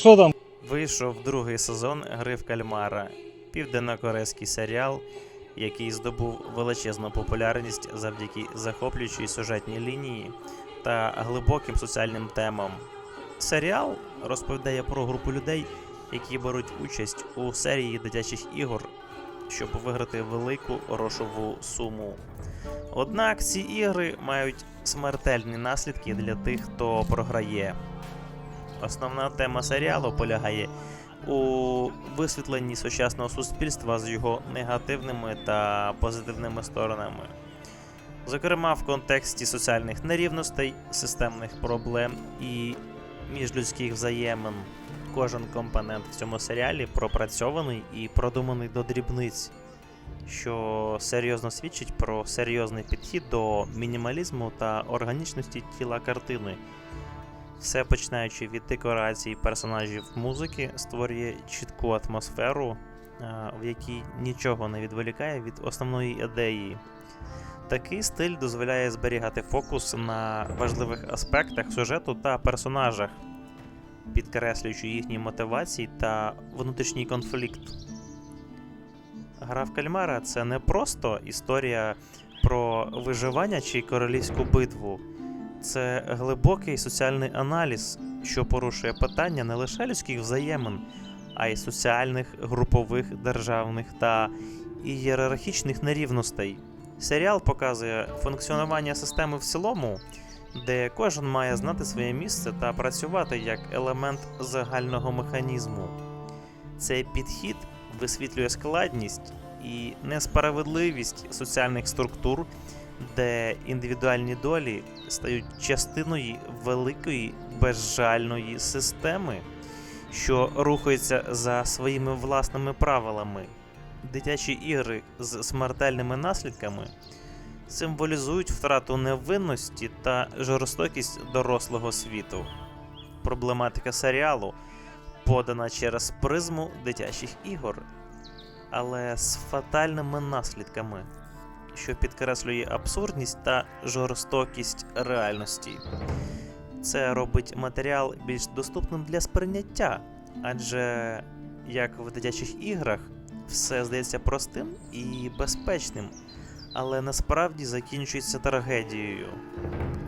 Що там? Вийшов другий сезон Гри в Кальмара, південнокорейський серіал, який здобув величезну популярність завдяки захоплюючій сюжетній лінії та глибоким соціальним темам. Серіал розповідає про групу людей, які беруть участь у серії дитячих ігор, щоб виграти велику грошову суму. Однак ці ігри мають смертельні наслідки для тих, хто програє. Основна тема серіалу полягає у висвітленні сучасного суспільства з його негативними та позитивними сторонами. Зокрема, в контексті соціальних нерівностей, системних проблем і міжлюдських взаємин. Кожен компонент в цьому серіалі пропрацьований і продуманий до дрібниць, що серйозно свідчить про серйозний підхід до мінімалізму та органічності тіла картини. Все починаючи від декорацій персонажів музики, створює чітку атмосферу, в якій нічого не відволікає від основної ідеї. Такий стиль дозволяє зберігати фокус на важливих аспектах сюжету та персонажах, підкреслюючи їхні мотивації та внутрішній конфлікт. Гра в кальмара це не просто історія про виживання чи королівську битву. Це глибокий соціальний аналіз, що порушує питання не лише людських взаємин, а й соціальних, групових, державних та ієрархічних нерівностей. Серіал показує функціонування системи в цілому, де кожен має знати своє місце та працювати як елемент загального механізму. Цей підхід висвітлює складність і несправедливість соціальних структур де індивідуальні долі стають частиною великої безжальної системи, що рухається за своїми власними правилами. Дитячі ігри з смертельними наслідками символізують втрату невинності та жорстокість дорослого світу. Проблематика серіалу подана через призму дитячих ігор, але з фатальними наслідками що підкреслює абсурдність та жорстокість реальності. Це робить матеріал більш доступним для сприйняття, адже як в дитячих іграх все здається простим і безпечним, але насправді закінчується трагедією.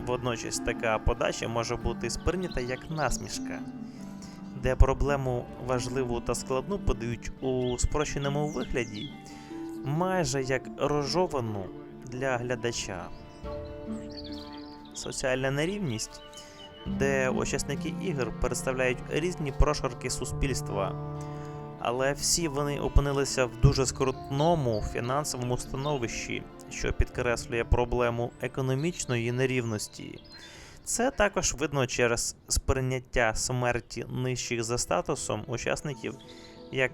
Водночас така подача може бути сприйнята як насмішка, де проблему важливу та складну подають у спрощеному вигляді майже як розжовану для глядача. Соціальна нерівність, де учасники ігор представляють різні прошарки суспільства, але всі вони опинилися в дуже скрутному фінансовому становищі, що підкреслює проблему економічної нерівності. Це також видно через сприйняття смерті нижчих за статусом учасників як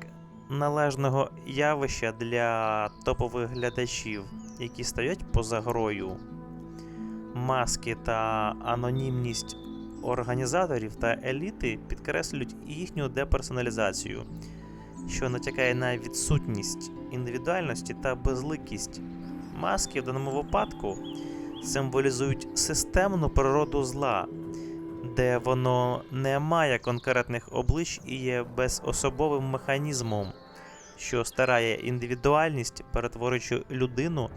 належного явища для топових глядачів, які стоять поза грою. Маски та анонімність організаторів та еліти підкреслюють їхню деперсоналізацію, що натякає на відсутність індивідуальності та безликість. Маски в даному випадку символізують системну природу зла, де воно не має конкретних облич і є безособовим механізмом, що старає індивідуальність, перетворюючи людину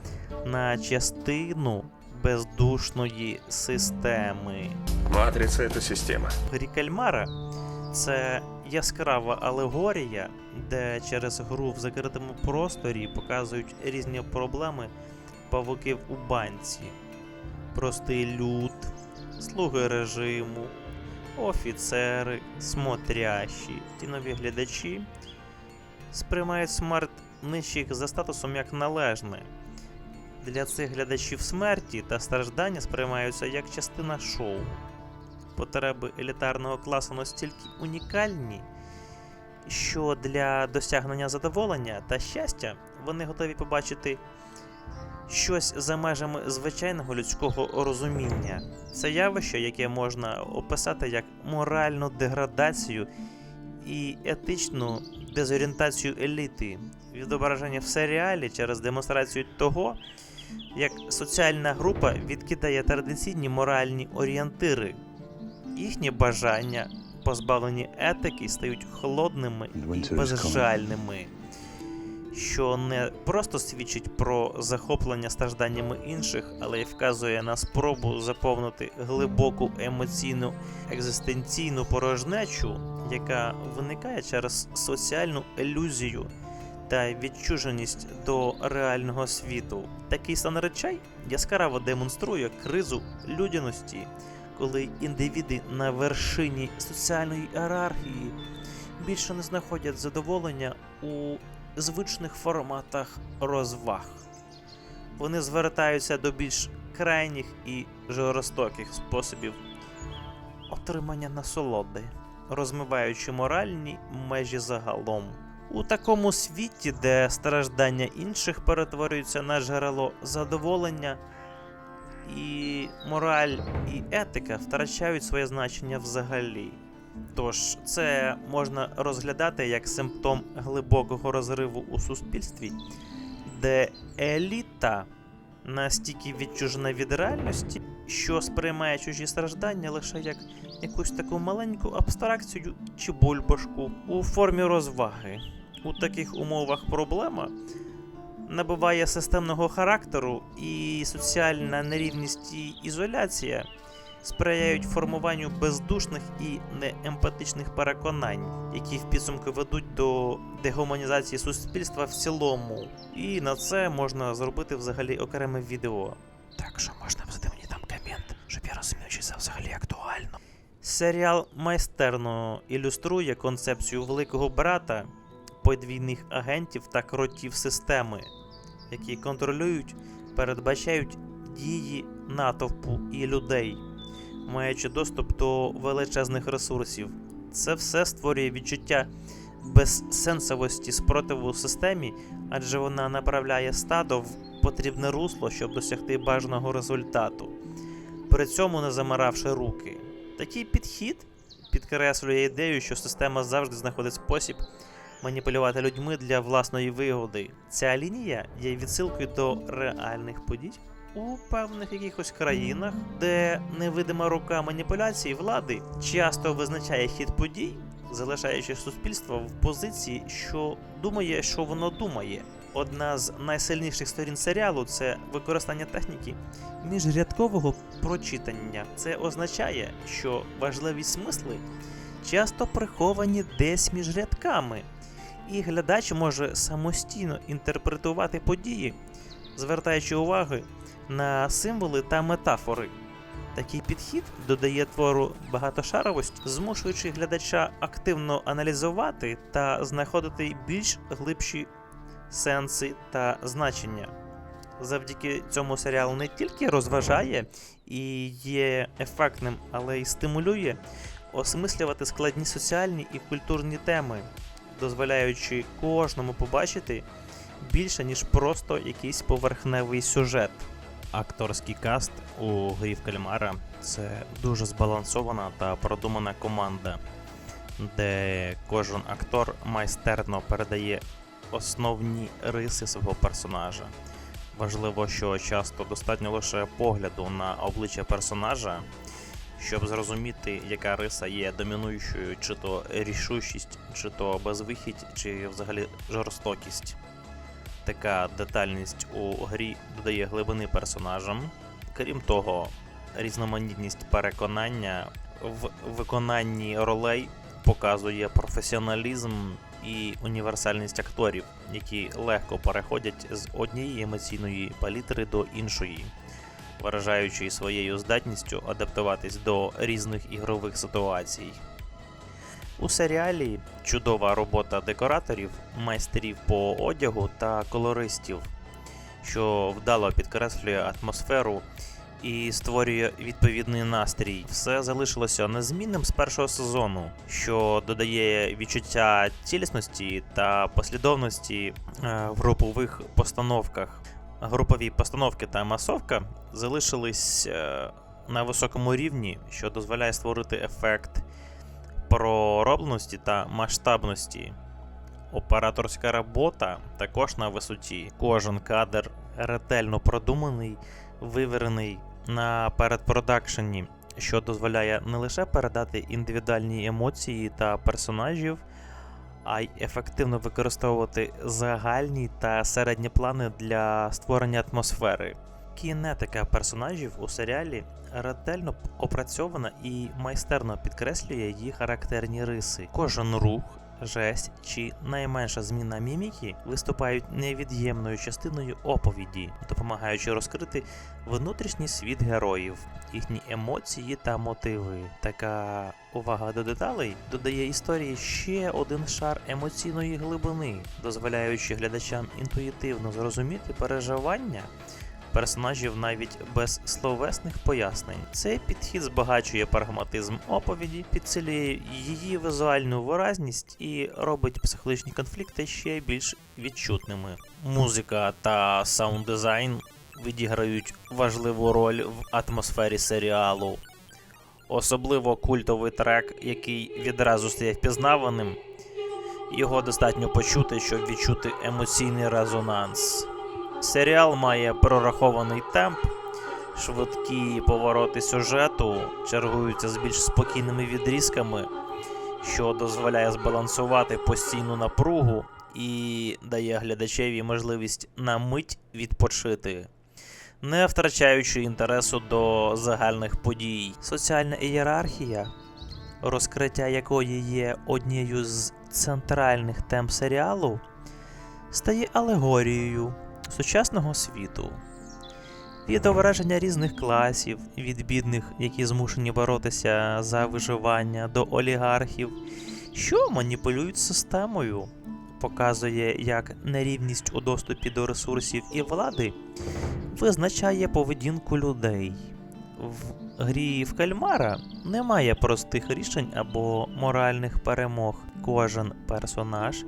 на частину бездушної системи. Матрица — это система. Грі Кальмара це яскрава алегорія, де через гру в закритому просторі показують різні проблеми павуків у банці, простий люд, слуги режиму, офіцери, смотрящі, тінові глядачі сприймають смерть нижчих за статусом як належне. Для цих глядачів смерті та страждання сприймаються як частина шоу. Потреби елітарного класу настільки унікальні, що для досягнення задоволення та щастя вони готові побачити щось за межами звичайного людського розуміння. Це явище, яке можна описати як моральну деградацію і етичну дезорієнтацію еліти, відображення в серіалі через демонстрацію того, як соціальна група відкидає традиційні моральні орієнтири, їхні бажання, позбавлені етики, стають холодними і безжальними, що не просто свідчить про захоплення стражданнями інших, але й вказує на спробу заповнити глибоку емоційну екзистенційну порожнечу, яка виникає через соціальну ілюзію та відчуженість до реального світу. Такий стан речей яскраво демонструє кризу людяності, коли індивіди на вершині соціальної ієрархії більше не знаходять задоволення у звичних форматах розваг. Вони звертаються до більш крайніх і жорстоких способів отримання насолоди, розмиваючи моральні межі загалом. У такому світі, де страждання інших перетворюються на джерело задоволення, і мораль і етика втрачають своє значення взагалі. Тож це можна розглядати як симптом глибокого розриву у суспільстві, де еліта настільки відчужена від реальності, що сприймає чужі страждання лише як якусь таку маленьку абстракцію чи бульбашку у формі розваги. У таких умовах проблема набуває системного характеру, і соціальна нерівність і ізоляція сприяють формуванню бездушних і неемпатичних переконань, які в підсумку ведуть до дегуманізації суспільства в цілому. І на це можна зробити взагалі окреме відео. Так що можна писати мені там комент, щоб я розумів, чи це взагалі актуально. Серіал майстерно ілюструє концепцію великого брата, подвійних агентів та кротів системи, які контролюють, передбачають дії натовпу і людей, маючи доступ до величезних ресурсів. Це все створює відчуття безсенсовості спротиву системі, адже вона направляє стадо в потрібне русло, щоб досягти бажаного результату, при цьому не замаравши руки. Такий підхід підкреслює ідею, що система завжди знаходить спосіб маніпулювати людьми для власної вигоди. Ця лінія є відсилкою до реальних подій у певних якихось країнах, де невидима рука маніпуляції влади часто визначає хід подій, залишаючи суспільство в позиції, що думає, що воно думає. Одна з найсильніших сторін серіалу це використання техніки міжрядкового прочитання. Це означає, що важливі смисли часто приховані десь між рядками, і глядач може самостійно інтерпретувати події, звертаючи уваги на символи та метафори. Такий підхід додає твору багатошаровості, змушуючи глядача активно аналізувати та знаходити більш глибші сенси та значення. Завдяки цьому серіал не тільки розважає і є ефектним, але й стимулює осмислювати складні соціальні і культурні теми, дозволяючи кожному побачити більше, ніж просто якийсь поверхневий сюжет. Акторський каст у грі в Кальмара це дуже збалансована та продумана команда, де кожен актор майстерно передає основні риси свого персонажа. Важливо, що часто достатньо лише погляду на обличчя персонажа, щоб зрозуміти, яка риса є домінуючою, чи то рішучість, чи то безвихідь, чи взагалі жорстокість. Така детальність у грі додає глибини персонажам. Крім того, різноманітність переконання в виконанні ролей показує професіоналізм і універсальність акторів, які легко переходять з однієї емоційної палітри до іншої, виражаючи своєю здатністю адаптуватись до різних ігрових ситуацій. У серіалі чудова робота декораторів, майстерів по одягу та колористів, що вдало підкреслює атмосферу і створює відповідний настрій. Все залишилося незмінним з першого сезону, що додає відчуття цілісності та послідовності е, в групових постановках. Групові постановки та масовка залишились е, на високому рівні, що дозволяє створити ефект проробленості та масштабності. Операторська робота також на висоті. Кожен кадр ретельно продуманий, виверений на передпродакшені, що дозволяє не лише передати індивідуальні емоції та персонажів, а й ефективно використовувати загальні та середні плани для створення атмосфери. Кінетика персонажів у серіалі ретельно опрацьована і майстерно підкреслює її характерні риси. Кожен рух, жесть чи найменша зміна міміки виступають невід'ємною частиною оповіді, допомагаючи розкрити внутрішній світ героїв, їхні емоції та мотиви. Така увага до деталей додає історії ще один шар емоційної глибини, дозволяючи глядачам інтуїтивно зрозуміти переживання персонажів навіть без словесних пояснень. Цей підхід збагачує прагматизм оповіді, підсилює її візуальну виразність і робить психологічні конфлікти ще більш відчутними. Музика та саунд-дизайн відіграють важливу роль в атмосфері серіалу. Особливо культовий трек, який відразу стає впізнаваним. Його достатньо почути, щоб відчути емоційний резонанс. Серіал має прорахований темп, швидкі повороти сюжету чергуються з більш спокійними відрізками, що дозволяє збалансувати постійну напругу і дає глядачеві можливість на мить відпочити, не втрачаючи інтересу до загальних подій. Соціальна ієрархія, розкриття якої є однією з центральних тем серіалу, стає алегорією сучасного світу. Відображення різних класів, від бідних, які змушені боротися за виживання, до олігархів, що маніпулюють системою, показує, як нерівність у доступі до ресурсів і влади визначає поведінку людей. В грі в кальмара немає простих рішень або моральних перемог. Кожен персонаж,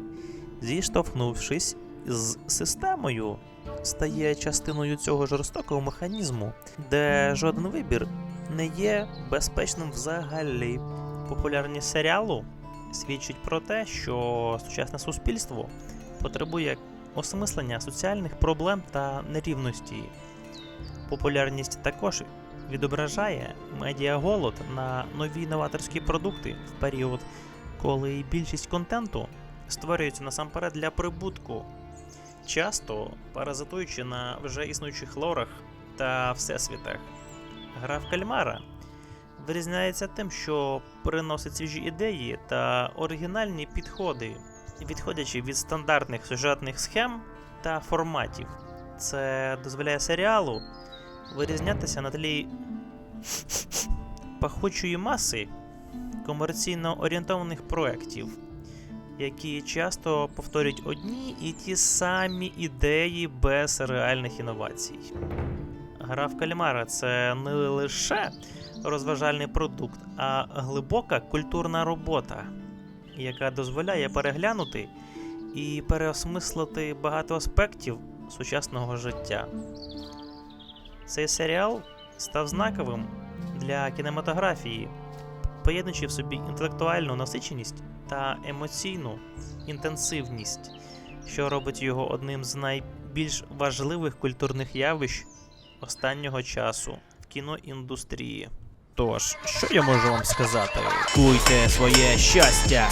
зіштовхнувшись з системою, стає частиною цього жорстокого механізму, де жоден вибір не є безпечним взагалі. Популярність серіалу свідчить про те, що сучасне суспільство потребує осмислення соціальних проблем та нерівності. Популярність також відображає медіаголод на нові новаторські продукти в період, коли більшість контенту створюється насамперед для прибутку, часто паразитуючи на вже існуючих лорах та всесвітах. Гра в кальмара вирізняється тим, що приносить свіжі ідеї та оригінальні підходи, відходячи від стандартних сюжетних схем та форматів. Це дозволяє серіалу вирізнятися на тлі пахучої маси комерційно орієнтованих проєктів, які часто повторюють одні і ті самі ідеї без реальних інновацій. Гра в кальмара це не лише розважальний продукт, а глибока культурна робота, яка дозволяє переглянути і переосмислити багато аспектів сучасного життя. Цей серіал став знаковим для кінематографії, поєднуючи в собі інтелектуальну насиченість та емоційну інтенсивність, що робить його одним з найбільш важливих культурних явищ останнього часу в кіноіндустрії. Тож, що я можу вам сказати? Куйте своє щастя.